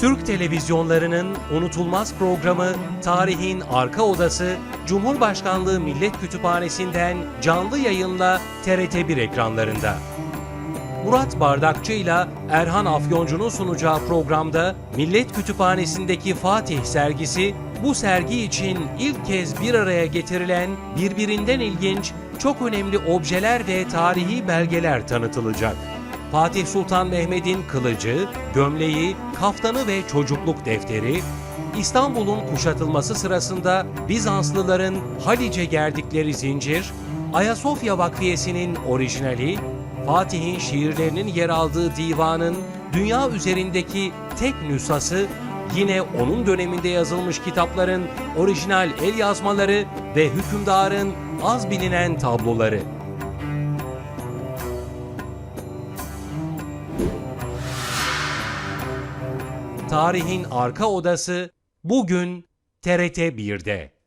Türk televizyonlarının unutulmaz programı Tarihin Arka Odası, Cumhurbaşkanlığı Millet Kütüphanesi'nden canlı yayınla TRT1 ekranlarında. Murat Bardakçı ile Erhan Afyoncu'nun sunacağı programda Millet Kütüphanesi'ndeki Fatih sergisi bu sergi için ilk kez bir araya getirilen birbirinden ilginç, çok önemli objeler ve tarihi belgeler tanıtılacak. Fatih Sultan Mehmet'in kılıcı, gömleği, kaftanı ve çocukluk defteri, İstanbul'un kuşatılması sırasında Bizanslıların Halice gerdikleri zincir, Ayasofya Vakfiyesi'nin orijinali, Fatih'in şiirlerinin yer aldığı divanın dünya üzerindeki tek nüshası, yine onun döneminde yazılmış kitapların orijinal el yazmaları ve hükümdarın az bilinen tabloları. Tarihin Arka Odası bugün TRT 1'de.